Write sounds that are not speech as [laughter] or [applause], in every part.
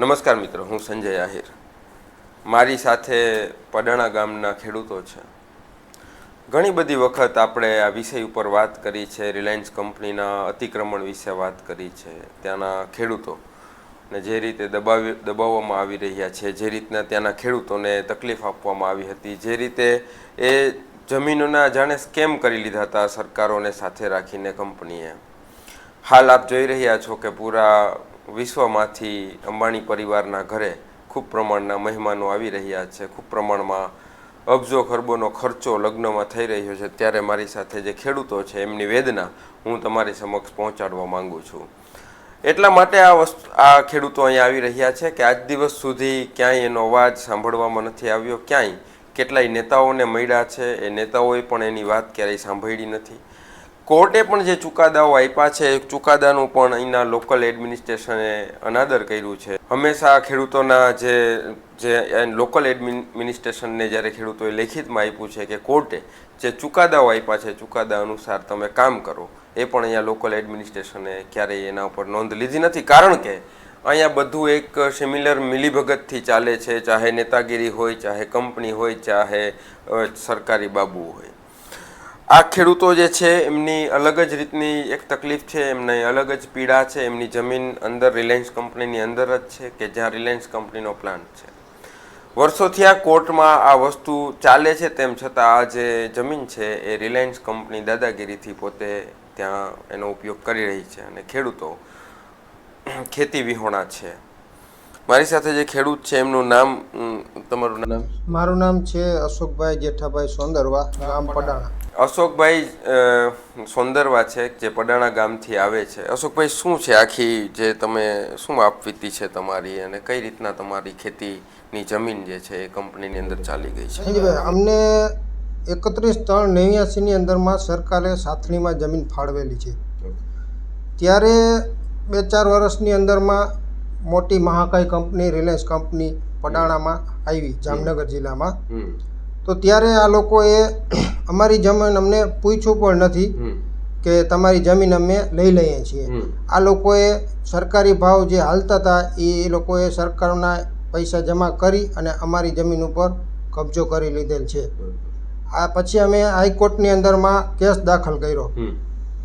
નમસ્કાર મિત્રો, હું સંજય આહિર. મારી સાથે પડાણા ગામના ખેડૂતો છે. ઘણી બધી વખત આપણે આ વિષય ઉપર વાત કરી છે, રિલાયન્સ કંપનીના અતિક્રમણ વિશે વાત કરી છે, ત્યાંના ખેડૂતો, ને જે રીતે દબાવી, દબાવવામાં આવી રહ્યા છે, જે રીતના ત્યાંના ખેડૂતોને તકલીફ આપવામાં આવી હતી, જે રીતે એ જમીનોના જાણે સ્કેમ કરી લીધા હતા સરકારોને સાથે રાખીને કંપનીએ. હાલ આપ જોઈ રહ્યા છો કે પૂરા વિશ્વમાંથી અંબાણી પરિવારના ઘરે ખૂબ પ્રમાણના મહેમાનો આવી રહ્યા છે. ખૂબ પ્રમાણમાં અબજો ખરબોનો ખર્ચો લગ્નમાં થઈ રહ્યો છે. ત્યારે મારી સાથે જે ખેડૂતો છે, એમની વેદના હું તમારી સમક્ષ પહોંચાડવા માંગુ છું. એટલા માટે આ વસ્તુ, આ ખેડૂતો અહીંયા આવી રહ્યા છે કે આજ દિવસ સુધી ક્યાંય એનો અવાજ સાંભળવામાં નથી આવ્યો. ક્યાંય કેટલાય નેતાઓને મળ્યા છે. એ નેતાઓએ પણ એની વાત ક્યારેય સાંભળી નથી. કોર્ટે પણ જે ચુકાદાઓ આપ્યા છે ચુકાદાનું પણ અહીંના લોકલ એડમિનિસ્ટ્રેશને અનાદર કર્યું છે. હંમેશા ખેડૂતોના જે જે લોકલ એડમિનિસ્ટ્રેશનને જ્યારે ખેડૂતોએ લેખિતમાં આપ્યું છે કે કોર્ટે જે ચુકાદાઓ આપ્યા છે, ચુકાદા અનુસાર તમે કામ કરો. એ પણ અહીંયા લોકલ એડમિનિસ્ટ્રેશને ક્યારેય એના ઉપર નોંધ લીધી નથી. કારણ કે અહીંયા બધું એક સિમિલર મિલીભગતથી ચાલે છે. ચાહે નેતાગીરી હોય, ચાહે કંપની હોય, ચાહે સરકારી બાબુ હોય. આ ખેડૂતો જે છે, એમની અલગ જ રીતની એક તકલીફ છે, એમને અલગ જ પીડા છે, એમની જમીન અંદર રિલાયન્સ કંપનીની અંદર જ છે કે જ્યાં રિલાયન્સ કંપનીનો પ્લાન્ટ છે. વર્ષોથી આ કોર્ટમાં આ વસ્તુ ચાલે છે, તેમ છતાં આ જે જમીન છે, એ રિલાયન્સ કંપની દાદાગીરીથી પોતે ત્યાં એનો ઉપયોગ કરી રહી છે અને ખેડૂતો ખેતી વિહોણા છે. મારી સાથે જે ખેડૂત છે, એમનું નામ તમારું નામ? મારું નામ છે અશોકભાઈ જેઠાભાઈ સોંદરવા, ગામ પડાણા. અશોકભાઈ સોંદરવા છે જે પડાણા ગામથી આવે છે. અશોકભાઈ શું છે આખી જે તમે શું આપવીતી છે તમારી અને કઈ રીતના તમારી ખેતીની જમીન જે છે એ કંપનીની અંદર ચાલી ગઈ છે? અમને એકત્રીસ ત્રણ નેવ્યાસીની અંદરમાં સરકારે સાથણીમાં જમીન ફાળવેલી છે. ત્યારે બે ચાર વર્ષની અંદરમાં મોટી મહાકાય કંપની રિલાયન્સ કંપની પડાણામાં આવી જામનગર જિલ્લામાં. તો ત્યારે આ લોકોએ અમારી જમીન અમને પૂછ્યું પણ નથી કે તમારી જમીન અમે લઈ લઈએ છીએ. આ લોકોએ સરકારી ભાવ જે હાલતા હતા એ લોકોએ સરકારના પૈસા જમા કરી અને અમારી જમીન ઉપર કબજો કરી લીધેલ છે. આ પછી અમે હાઈકોર્ટની અંદરમાં કેસ દાખલ કર્યો.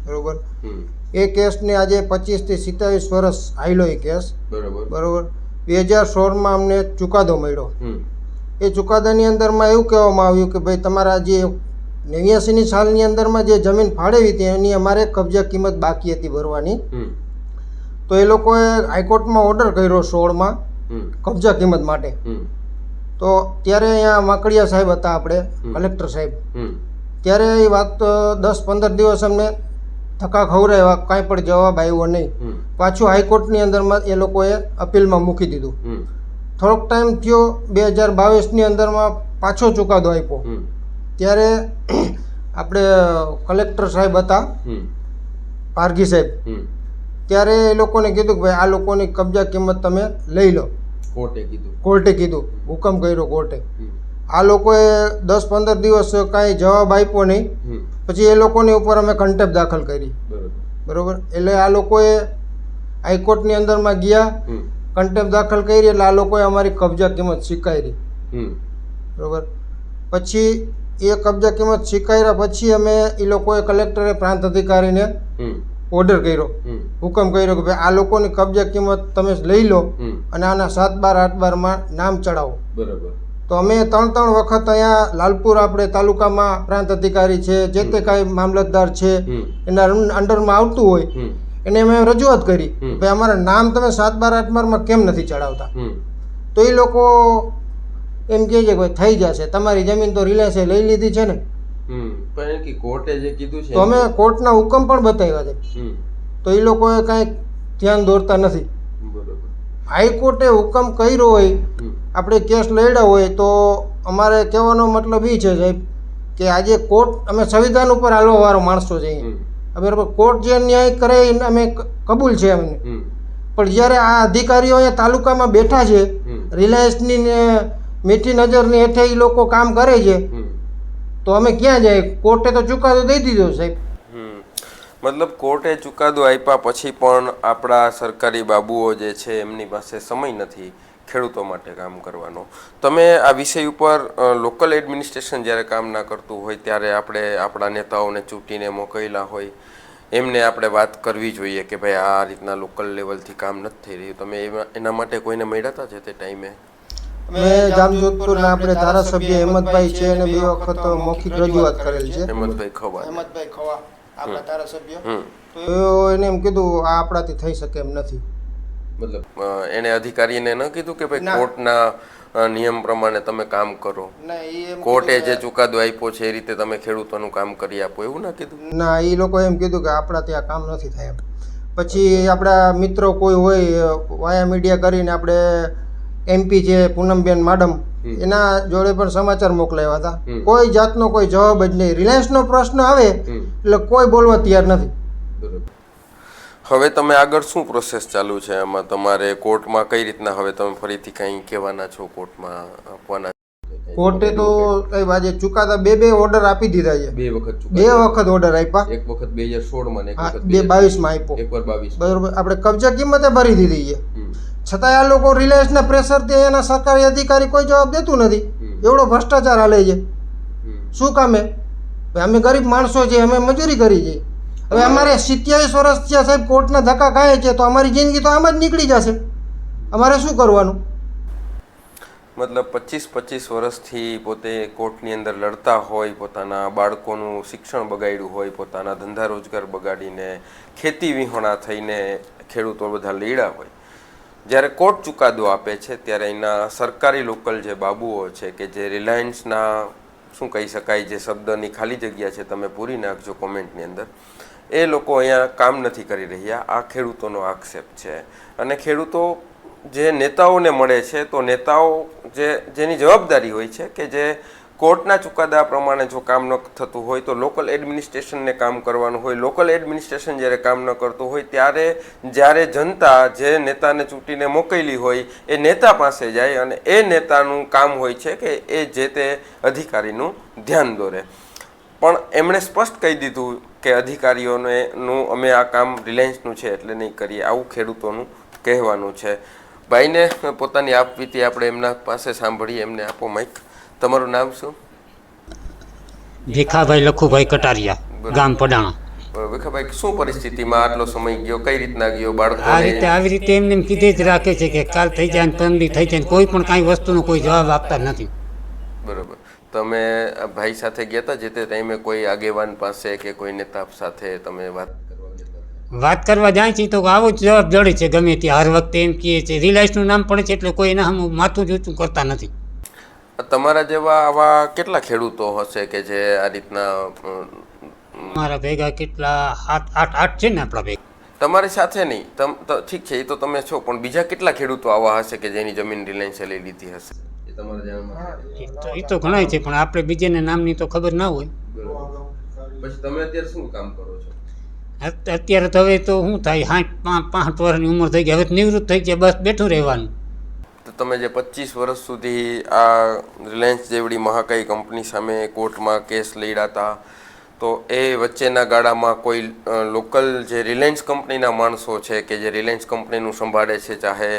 બરોબર? એ કેસને આજે પચીસથી સિત્તાવીસ વર્ષ હાઈલો એ કેસ. બરોબર. બરોબર? બે હજાર સોળમાં અમને ચુકાદો મળ્યો. એ ચુકાદાની અંદરમાં એવું કહેવામાં આવ્યું કે ભાઈ તમારા જે નેવ્યાસીની સાલની અંદરમાં જે જમીન ફાળવી હતી એની અમારે કબજા કિંમત બાકી હતી ભરવાની. તો એ લોકોએ હાઈકોર્ટમાં ઓર્ડર કર્યો સોળમાં કબજા કિંમત માટે. તો ત્યારે અહીંયા માકડિયા સાહેબ હતા આપણે કલેક્ટર સાહેબ. ત્યારે એ વાત દસ પંદર દિવસ અમને ધક્કા ખવડાવ્યા કાંઈ પણ જવાબ આવ્યો નહીં. પાછું હાઈકોર્ટની અંદરમાં એ લોકોએ અપીલમાં મૂકી દીધું. થોડોક ટાઈમ થયો બે હજાર બાવીસની અંદરમાં પાછો ચુકાદો આપ્યો. ત્યારે [clears throat] આપણે કલેક્ટર સાહેબ હતા પારઘી સાહેબ. ત્યારે એ લોકોને કીધું કે ભાઈ આ લોકોની કબજા કિંમત તમે લઈ લો. કોર્ટે કીધું. કોર્ટે કીધું. હુકમ કર્યો કોર્ટે. આ લોકોએ દસ પંદર દિવસ કાંઈ જવાબ આપ્યો નહીં. પછી એ લોકોની ઉપર અમે કન્ટેપ દાખલ કરી. બરોબર. બરોબર? એટલે આ લોકોએ હાઈકોર્ટની અંદરમાં ગયા. હમ કન્ટેપ દાખલ કરી એટલે આ લોકોએ અમારી કબજા કિંમત સ્વીકારી. બરોબર? પછી એ કબજા કિંમત સ્વીકાર્યા પછી અમે એ લોકોએ કલેક્ટરે પ્રાંત અધિકારીને ઓર્ડર કર્યો. હુકમ કર્યો કે ભાઈ આ લોકોની કબજા કિંમત તમે લઈ લો અને આના સાત બાર આઠ બારમાં નામ ચડાવો. બરાબર. તો અમે ત્રણ ત્રણ વખત અહીંયા લાલપુર આપણે તાલુકામાં પ્રાંત અધિકારી છે જે તે કાંઈ મામલતદાર છે એના અંડરમાં આવતું હોય એને અમે રજૂઆત કરી. ભાઈ અમારા નામ તમે સાત બાર આઠ બારમાં કેમ નથી ચડાવતા? તો એ લોકો એમ કહે છે કે ભાઈ થઈ જશે. તમારી જમીન તો રિલાયન્સે લઈ લીધી છે ને. પણ કે કોર્ટે જે કીધું છે તો અમે કોર્ટના હુકમ પણ બતાવ્યા છે. તો એ લોકોએ કાંઈ ધ્યાન દોરતા નથી. હાઈકોર્ટે હુકમ કર્યો હોય આપણે કેસ લડ્યા હોય તો અમારે કહેવાનો મતલબ એ છે સાહેબ કે આજે કોર્ટ અમે સંવિધાન ઉપર હાલવા વાળો માણસો છે હમ. બરાબર કોર્ટ જે ન્યાય કરે એ અમે કબૂલ છે અમને પણ જ્યારે આ અધિકારીઓ અહીંયા તાલુકામાં બેઠા છે રિલાયન્સની ને મીઠી નજરની હેઠે એ લોકો કામ કરે છે તો અમે ક્યાં જાય? કોર્ટે તો ચુકાદો દઈ દીધો સાહેબ. મતલબ કોર્ટે ચુકાદો આપ્યા પછી પણ આપણા સરકારી બાબુઓ જે છે એમની પાસે સમય નથી. ખેડૂતો માટે કામ કરવાનો. તમે આ વિષય ઉપર લોકલ એડમિનિસ્ટ્રેશન જ્યારે કામ ના કરતું હોય ત્યારે આપણે આપણા નેતાઓને ચૂંટીને મોકલેલા હોય એમને આપણે વાત કરવી જોઈએ કે ભાઈ આ રીતના લોકલ લેવલથી કામ નથી થઈ રહ્યું. તમે એના માટે કોઈને મળ્યા હતા છે તે ટાઈમે? મેં જામજોધપુરના આપણે ધારાસભ્ય હેમંતભાઈ છે અને બે વખત મૌખિક રજૂઆત કરેલ છે. હેમંતભાઈ ખવા. હેમંતભાઈ ખવા આપણા ધારાસભ્ય. હમ. તો એને એમ કીધું આ આપણાથી થઈ શકે એમ નથી. મતલબ એને અધિકારીને ન કીધું કે ભાઈ કોર્ટના નિયમ પ્રમાણે તમે કામ કરો? ના એ કોર્ટે જે ચુકાદો આપ્યો છે એ રીતે તમે ખેડૂતોનું કામ કરી આપો એવું ના કીધું? ના એ લોકો એમ કીધું કે આપણા ત્યાં કામ નથી થાય એમ. પછી આપણા મિત્રો કોઈ હોય વાયા મીડિયા કરીને આપણે એમપી છે પૂનમબેન માડમ એના જોડે પણ સમાચાર મોકલાવ્યા હતા. કોઈ જાતનો કોઈ જવાબ જ નહીં. રિલાયન્સનો પ્રશ્ન આવે એટલે કોઈ બોલવા તૈયાર નથી. હવે તમે આગળ શું પ્રોસેસ ચાલુ છે? એમાં તમારે કોર્ટમાં કઈ રીતના હવે તમે ફરીથી કંઈ કહેવાના છો કોર્ટમાં આપવાના કોર્ટે તો કઈ આજે ચુકાદા બે બે ઓર્ડર આપી દીધા છે. બે વખત બે વખત ઓર્ડર આપ્યા. એક વખત બે હજાર સોળમાં એક વખત બે બાવીસમાં આપ્યો. એકવાર બાવીસ. બરોબર. આપણે કબજા કિંમતે ભરી દીધી છે. છતાંય આ લોકો રિલાયન્સના પ્રેશરથી એના સરકારી અધિકારી કોઈ જવાબ દેતું નથી. એવડો ભ્રષ્ટાચાર હાલે છે. શું કામે? અમે ગરીબ માણસો છે અમે મજૂરી કરી છે. હવે અમારે સિત્યાવીસ વર્ષ થયા સાહેબ કોર્ટના ધક્કા ખાય છે તો અમારી જિંદગી તો આમ જ નીકળી જશે. અમારે શું કરવાનું? મતલબ પચીસ પચીસ વર્ષથી પોતે કોર્ટની અંદર લડતા હોય પોતાના બાળકોનું શિક્ષણ બગાડ્યું હોય પોતાના ધંધા રોજગાર બગાડીને ખેતી વિહોણા થઈને ખેડૂતો બધા લીડા હોય. જ્યારે કોર્ટ ચુકાદો આપે છે ત્યારે એના સરકારી લોકલ જે બાબુઓ છે કે જે રિલાયન્સના શું કહી શકાય જે શબ્દની ખાલી જગ્યા છે તમે પૂરી નાખજો કોમેન્ટની અંદર. એ લોકો અહીંયા કામ નથી કરી રહ્યા. આ ખેડૂતોનો આક્ષેપ છે. અને ખેડૂતો જે નેતાઓને મળે છે, તો નેતાઓ જે, જેની જવાબદારી હોય છે કે જે કોર્ટના ચુકાદા પ્રમાણે જો કામ ન થતું હોય, તો લોકલ એડમિનિસ્ટ્રેશનને કામ કરવાનું હોય. લોકલ એડમિનિસ્ટ્રેશન જ્યારે કામ ન કરતું હોય, ત્યારે જ્યારે જનતા જે નેતાને ચૂંટીને મોકલી હોય, એ નેતા પાસે જાય અને એ નેતાનું કામ હોય છે કે એ જે તે અધિકારીનું ધ્યાન દોરે. પણ એમણે સ્પષ્ટ કહી દીધું કે અધિકારીઓને નું અમે આ કામ રિલાયન્સનું છે એટલે નહીં કરીએ આવું ખેડૂતોનું કહેવાનું છે. ભાઈને પોતાની આપવીતી આપણે એમના પાસે સાંભળીએ એમને આપો માઈક તમારું નામ શું? ભીખાભાઈ લખુભાઈ કટારિયા ગામ પડાણા. વિખાભાઈ શું પરિસ્થિતિમાં આટલો સમય ગયો? કઈ રીતના ગયો બાળકો આ રીતે આવી રીતે એમને એમ કીધે જ રાખે છે કે કાલ થઈ જાય ને પરમદી થઈ જાય ને કોઈ પણ કાંઈ વસ્તુનો કોઈ જવાબ આપતા નથી. બરોબર. તમે ભાઈ સાથે ગયા હતા જે તે ટાઈમે કોઈ આગેવાન પાસે કે કોઈ નેતા સાથે તમે વાત કરવા વાત કરવા જાય છે તો આવો જ જવાબ જડે છે ગમે તે. હર વખતે એમ કહે છે રિલાયન્સનું નામ પડે છે એટલે કોઈ એના સામે માથું જોતું કરતા નથી. તમારા જેવા આવા કેટલા ખેડૂતો હશે કે જે આ રીતના મારા ભેગા કેટલા? આઠ આઠ આઠ છે ને આપણા ભેગા. તમારી સાથે નહીં. તમ ત- ઠીક છે એ તો તમે છો પણ બીજા કેટલા ખેડૂતો આવા હશે કે જેની જમીન રિલાયન્સે લઈ લીધી હશે? તમારા એ તો એ તો ઘણાય છે પણ આપણે બીજાને નામની તો ખબર ના હોય. પછી તમે અત્યારે શું કામ કરો છો? અત્યારે તો હવે તો શું થાય સાઠ પાંચ પાંચ વર્ષની ઉંમર થઈ ગઈ હવે નિવૃત્ત થઈ ગયા બસ બેઠું રહેવાનું. તો તમે જે પચીસ વર્ષ સુધી આ રિલાયન્સ જેવડી મહાકાય કંપની સામે કોર્ટમાં કેસ લડ્યા હતા તો એ વચ્ચેના ગાળામાં કોઈ લોકલ જે રિલાયન્સ કંપનીના માણસો છે કે જે રિલાયન્સ કંપનીનું સંભાળે છે ચાહે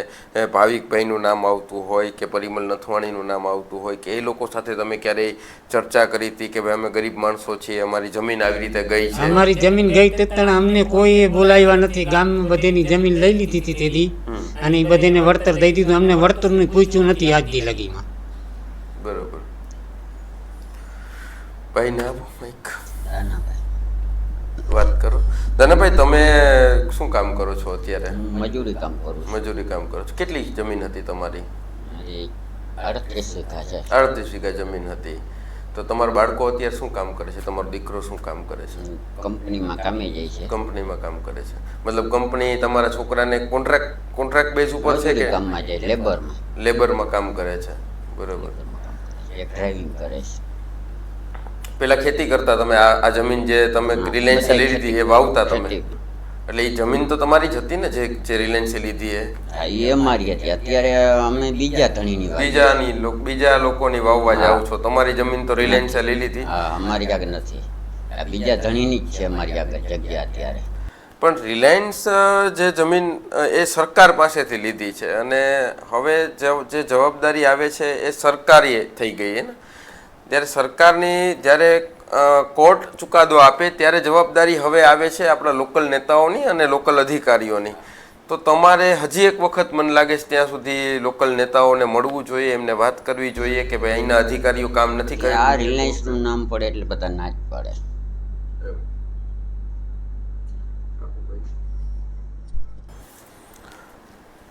ભાવિકભાઈનું નામ આવતું હોય કે પરિમલ નથવાણીનું નામ આવતું હોય કે એ લોકો સાથે તમે ક્યારેય ચર્ચા કરી હતી કે ભાઈ અમે ગરીબ માણસો છીએ અમારી જમીન આવી રીતે ગઈ છે? અમારી જમીન ગઈ તે અમને કોઈ બોલાવ્યા નથી. ગામ બધીની જમીન લઈ લીધી હતી તેથી અને એ બધીને વળતર દઈ દીધું. અમને વળતરનું પૂછ્યું નથી આજ દી લગીમાં. બરોબર. ભાઈ ના વાત કરો. દાનાભાઈ તમે શું કામ કરો છો અત્યારે? મજૂરી કામ કરું મજૂરી કામ કરો છો. કેટલી જમીન હતી તમારી? અડત્રીસ વીઘા છે. અડતીસ વીઘા જમીન હતી. તો તમારા બાળકો અત્યારે શું કામ કરે છે? તમારો દીકરો શું કામ કરે છે? કંપનીમાં કામે જાય છે. કંપનીમાં કામ કરે છે. મતલબ કંપની તમારા છોકરાને કોન્ટ્રાક્ટ કોન્ટ્રાક્ટ બેઝ ઉપર છે કે? કામમાં જાય લેબરમાં લેબરમાં કામ કરે છે. બરોબર. એક ડ્રાઇવિંગ કરે છે. પેલા ખેતી કરતા તમે આ જમીન જે તમે રિલાયન્સ લીધી એ વાવતા તમે? એટલે એ જમીન તો તમારી જ હતી ને જે જે રિલાયન્સે લીધી એ? એ અમારી હતી. અત્યારે અમે બીજા ધણીની બીજાની બીજા લોકોની વાવવા જાઓ છો. તમારી જમીન તો રિલાયન્સે લઈ લીધી હા અમારી આગળ નથી. બીજા ધણીની જ છે મારી આગળ જગ્યા અત્યારે. પણ રિલાયન્સ જે જમીન એ સરકાર પાસેથી લીધી છે. અને હવે જ- જે જવાબદારી આવે છે એ સરકારી થઈ ગઈ ને? જ્યારે સરકારની જ્યારે કોર્ટ ચુકાદો આપે ત્યારે જવાબદારી હવે આવે છે આપણા લોકલ નેતાઓની અને લોકલ અધિકારીઓની. તો તમારે હજી એક વખત મને લાગે છે ત્યાં સુધી લોકલ નેતાઓને મળવું જોઈએ એમને વાત કરવી જોઈએ કે ભાઈ અહીંના અધિકારીઓ કામ નથી કરે આ રિલાયન્સનું નામ પડે એટલે બધા ના જ પડે.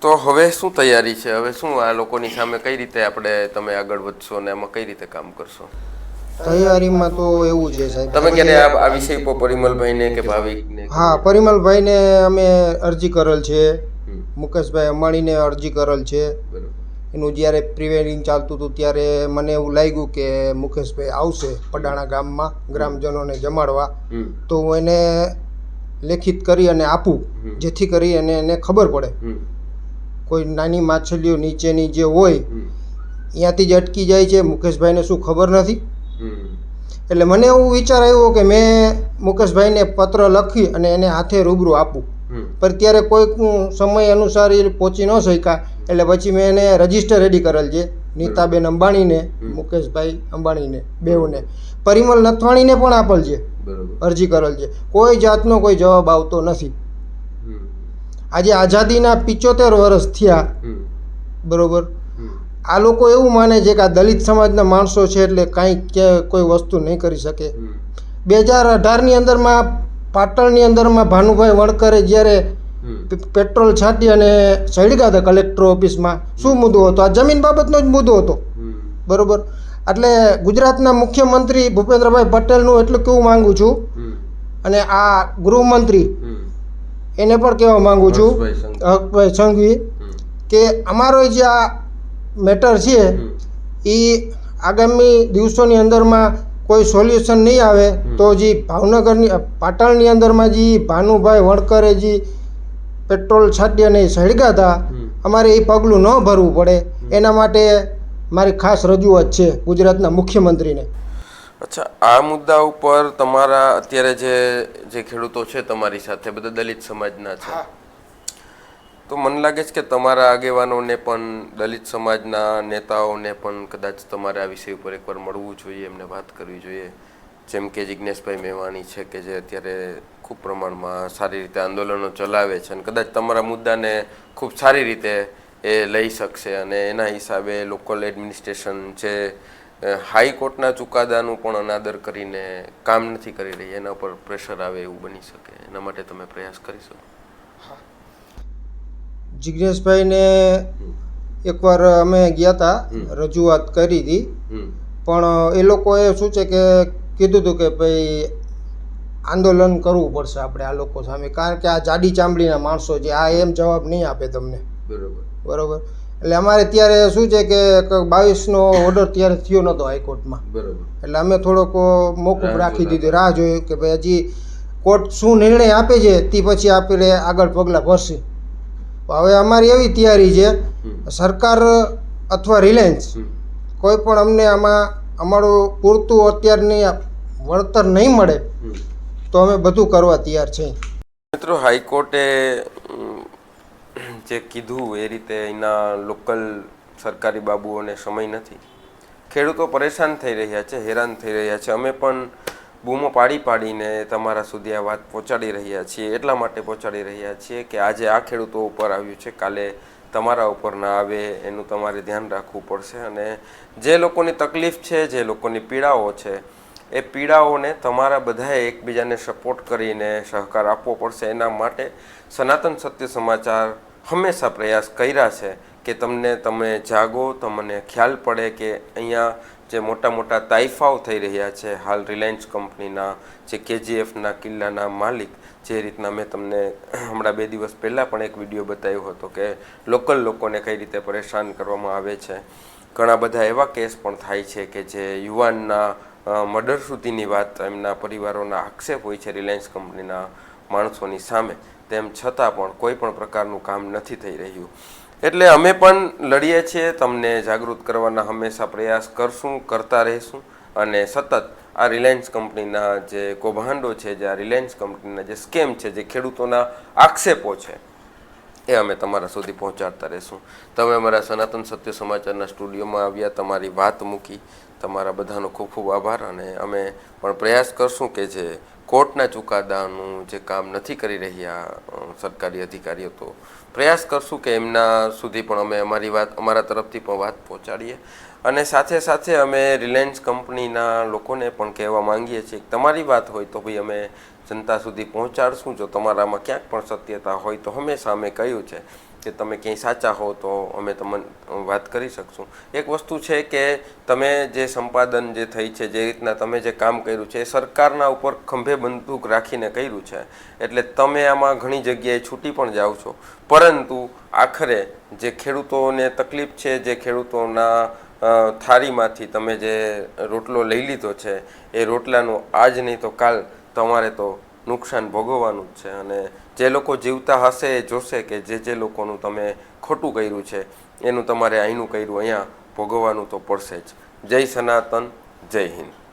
તો હવે શું તૈયારી છે? હવે શું આ લોકોની સામે કઈ રીતે આપણે તમે આગળ વધશો અને એમાં કઈ રીતે કામ કરશો? તૈયારીમાં તો એવું છે સાહેબ. તમે ક્યારે આ વિષય પર પરિમલભાઈને કે ભાવિકને હા પરિમલભાઈને અમે અરજી કરેલ છે. મુકેશભાઈ અંબાણીને અરજી કરેલ છે. એનું જ્યારે પ્રિવેડિંગ ચાલતું હતું ત્યારે મને એવું લાગ્યું કે મુકેશભાઈ આવશે પડાણા ગામમાં ગ્રામજનોને જમાડવા. તો હું એને લેખિત કરી અને આપું. જેથી કરી અને એને ખબર પડે. કોઈ નાની માછલીઓ નીચેની જે હોય ત્યાંથી જ અટકી જાય છે. મુકેશભાઈને શું ખબર નથી? એટલે મને એવું વિચાર આવ્યો કે મેં મુકેશભાઈને પત્ર લખી અને એને હાથે રૂબરૂ આપું. પણ ત્યારે કોઈક સમય અનુસાર એ પહોંચી ન શક્યા. એટલે પછી મેં એને રજિસ્ટર રેડી કરેલ છે નીતાબેન અંબાણીને મુકેશભાઈ અંબાણીને બેઉને. પરિમલ નથવાણીને પણ આપેલ છે. અરજી કરેલ છે. કોઈ જાતનો કોઈ જવાબ આવતો નથી. આજે આઝાદીના પિચોતેર વર્ષ થયા. બરોબર? આ લોકો એવું માને છે કે આ દલિત સમાજના માણસો છે એટલે કાંઈ કોઈ વસ્તુ નહીં કરી શકે. બે હજાર અઢારની અંદરમાં પાટણની અંદરમાં ભાનુભાઈ વણકરે જ્યારે પેટ્રોલ છાંટી અને સળગા હતા કલેક્ટર ઓફિસમાં શું મુદ્દો હતો? આ જમીન બાબતનો જ મુદ્દો હતો. બરોબર? એટલે ગુજરાતના મુખ્યમંત્રી ભૂપેન્દ્રભાઈ પટેલનું એટલું કેવું માંગુ છું. અને આ ગૃહમંત્રી હમ, એને પણ કહેવા માંગુ છું. હકભાઈ સંઘવી. કે અમારો જે આ મેટર છે એ આગામી દિવસોની અંદરમાં કોઈ સોલ્યુશન નહીં આવે તો જે ભાવનગરની પાટણની અંદરમાં જે ભાનુભાઈ વણકરે જે પેટ્રોલ છાટી અને સળગ્યા હતા અમારે એ પગલું ન ભરવું પડે. એના માટે મારી ખાસ રજૂઆત છે ગુજરાતના મુખ્યમંત્રીને. અચ્છા આ મુદ્દા ઉપર તમારા અત્યારે જે જે ખેડૂતો છે તમારી સાથે બધા દલિત સમાજના છે. તો મને લાગે છે કે તમારા આગેવાનોને પણ દલિત સમાજના નેતાઓને પણ કદાચ તમારે આ વિષય ઉપર એકવાર મળવું જોઈએ એમને વાત કરવી જોઈએ. જેમ કે જિજ્ઞેશભાઈ મેવાણી છે કે જે અત્યારે ખૂબ પ્રમાણમાં સારી રીતે આંદોલનો ચલાવે છે અને કદાચ તમારા મુદ્દાને ખૂબ સારી રીતે એ લઈ શકશે અને એના હિસાબે લોકલ એડમિનિસ્ટ્રેશન છે હાઈકોર્ટના ચુકાદાનું પણ અનાદર કરીને કામ નથી કરી રહી એના પર પ્રેશર આવે એવું બની શકે. એના માટે તમે પ્રયાસ કરી શકો. જિજ્ઞેશભાઈને એકવાર અમે ગયા હતા રજૂઆત કરી હતી. પણ એ લોકોએ શું છે કે કીધું હતું કે ભાઈ આંદોલન કરવું પડશે આપણે આ લોકો સામે. કારણ કે આ જાડી ચામડીના માણસો છે આ એમ જવાબ નહીં આપે તમને. બરોબર. બરોબર? એટલે અમારે ત્યારે શું છે કે બાવીસનો ઓર્ડર ત્યારે થયો નહોતો હાઈકોર્ટમાં. બરાબર. એટલે અમે થોડોક મોકૂફ રાખી દીધું રાહ જોયું કે ભાઈ હજી કોર્ટ શું નિર્ણય આપે છે તે પછી આપણે આગળ પગલાં ભરશે. હવે અમારી એવી તૈયારી છે સરકાર અથવા રિલાયન્સ કોઈ પણ અમને આમાં અમારું પૂરતું અત્યારની વળતર નહીં મળે તો અમે બધું કરવા તૈયાર છીએ મિત્રો હાઈકોર્ટે જે કીધું એ રીતે એના લોકલ સરકારી બાબુઓને સમય નથી. ખેડૂતો પરેશાન થઈ રહ્યા છે, હેરાન થઈ રહ્યા છે. અમે પણ બૂમો પાડી પાડીને તમારા સુધી આ વાત પહોંચાડી રહ્યા છીએ, એટલા માટે પહોંચાડી રહ્યા છીએ કે આજે આ ખેડૂતો ઉપર આવ્યું છે, કાલે તમારા ઉપર ના આવે એનું તમારે ધ્યાન રાખવું પડશે. અને જે લોકોની તકલીફ છે, જે લોકોની પીડાઓ છે, એ પીડાઓને તમારા બધાએ એકબીજાને સપોર્ટ કરીને સહકાર આપવો પડશે. એના માટે સનાતન સત્ય સમાચાર હંમેશા પ્રયાસ કર્યા છે કે તમને, તમે જાગો, તમને ખ્યાલ પડે કે અહીંયા જે મોટા મોટા તાઇફાઓ થઈ રહ્યા છે, હાલ રિલાયન્સ કંપનીના, જે કેજીએફના કિલ્લાના માલિક, જે રીતના મેં તમને હમણાં બે દિવસ પહેલાં પણ એક વીડિયો બતાવ્યો હતો કે લોકલ લોકોને કઈ રીતે પરેશાન કરવામાં આવે છે. ઘણા બધા એવા કેસ પણ થાય છે કે જે યુવાનના મર્ડર સુધીની વાત એમના પરિવારોના આક્ષેપ હોય છે રિલાયન્સ કંપનીના માણસોની સામે. તેમ છતાં પણ કોઈ પણ પ્રકારનું કામ નથી થઈ રહ્યું. એટલે અમે પણ લડીએ છીએ, તમને જાગૃત કરવાના હંમેશા પ્રયાસ કરશું, કરતા રહીશું. અને સતત આ રિલાયન્સ કંપનીના જે કૌભાંડો છે, જે આ રિલાયન્સ કંપનીના જે સ્કેમ છે, જે ખેડૂતોના આક્ષેપો છે, એ અમે તમારા સુધી પહોંચાડતા રહીશું. તમે અમારા સનાતન સત્ય સમાચારના સ્ટુડિયોમાં આવ્યા, તમારી વાત મૂકી. તમારા બધાનો ખૂબ ખૂબ આભાર અને અમે પણ પ્રયાસ કરશું કે જે કોર્ટના ચુકાદાનું જે કામ નથી કરી રહ્યા સરકારી અધિકારીઓ, તો પ્રયાસ કરશું કે એમના સુધી પણ અમે અમારી વાત, અમારા તરફથી પણ વાત પહોંચાડીએ. અને સાથે સાથે અમે રિલાયન્સ કંપનીના લોકોને પણ કહેવા માંગીએ છીએ કે તમારી વાત હોય તો ભાઈ અમે જનતા સુધી પહોંચાડશું. જો તમારામાં ક્યાંક પણ સત્યતા હોય તો હંમેશા અમે કહ્યું છે કે તમે ક્યાંય સાચા હો તો અમે તમને વાત કરી શકશું. એક વસ્તુ છે કે તમે જે સંપાદન જે થઈ છે, જે રીતના તમે જે કામ કર્યું છે, એ સરકારના ઉપર ખંભે બંદૂક રાખીને કર્યું છે. એટલે તમે આમાં ઘણી જગ્યાએ છૂટી પણ જાઓ છો. પરંતુ આખરે જે ખેડૂતોને તકલીફ છે, જે ખેડૂતોના થારીમાંથી તમે જે રોટલો લઈ લીધો છે, એ રોટલાનું આજ નહીં તો કાલ તમારે તો નુકસાન ભોગવવાનું જ છે. અને જે લોકો જીવતા હશે એ જોશે કે જે જે લોકોનું તમે ખોટું કર્યું છે, એનું તમારે અહીંનું કર્યું, અહીંયા ભોગવવાનું તો પડશે જ. જય સનાતન, જય હિન્દ.